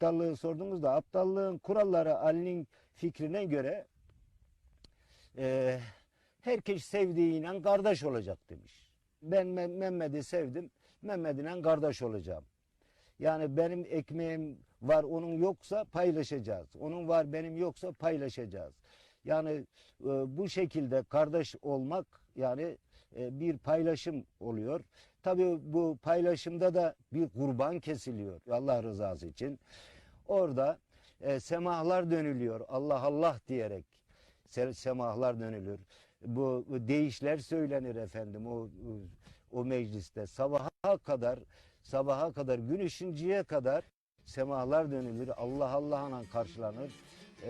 aptallığı sordunuz da aptallığın kuralları Ali'nin fikrine göre e, herkes sevdiğiyle kardeş olacak demiş. Ben Me- Mehmet'i sevdim, Mehmet'le kardeş olacağım. Yani benim ekmeğim var, onun yoksa paylaşacağız. Onun var, benim yoksa paylaşacağız. Yani e, bu şekilde kardeş olmak yani e, bir paylaşım oluyor. Tabii bu paylaşımda da bir kurban kesiliyor Allah rızası için. Orada e, semahlar dönülüyor. Allah Allah diyerek se- semahlar dönülür. Bu, deyişler söylenir efendim o o mecliste sabaha kadar sabaha kadar gün ışıncıya kadar semahlar dönülür. Allah Allah'la karşılanır. E,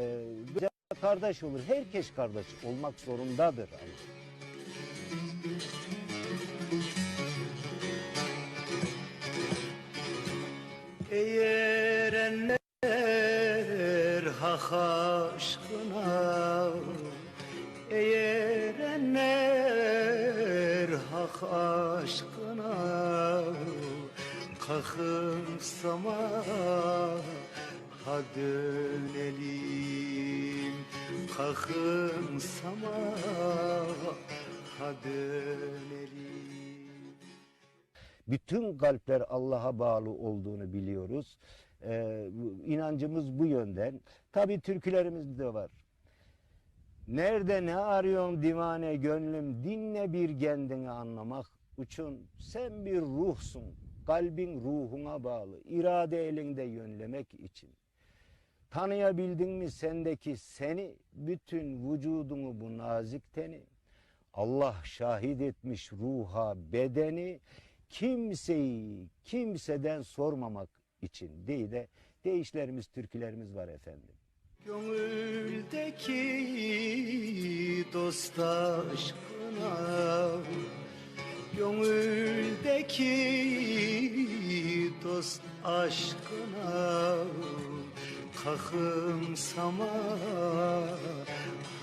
de kardeş olur. Herkes kardeş olmak zorundadır. Eğerenler hak aşkına Eğerenler hak aşkına Kalkın samaha dönelim Kalkın samaha bütün kalpler Allah'a bağlı olduğunu biliyoruz. Ee, inancımız bu yönden. Tabi türkülerimiz de var. Nerede ne arıyorsun divane gönlüm dinle bir kendini anlamak için sen bir ruhsun kalbin ruhuna bağlı irade elinde yönlemek için tanıyabildin mi sendeki seni bütün vücudunu bu nazik teni Allah şahit etmiş ruha bedeni kimseyi kimseden sormamak için diye de deyişlerimiz türkülerimiz var efendim. Gönüldeki dost aşkına Gönüldeki dost aşkına Kalkın sama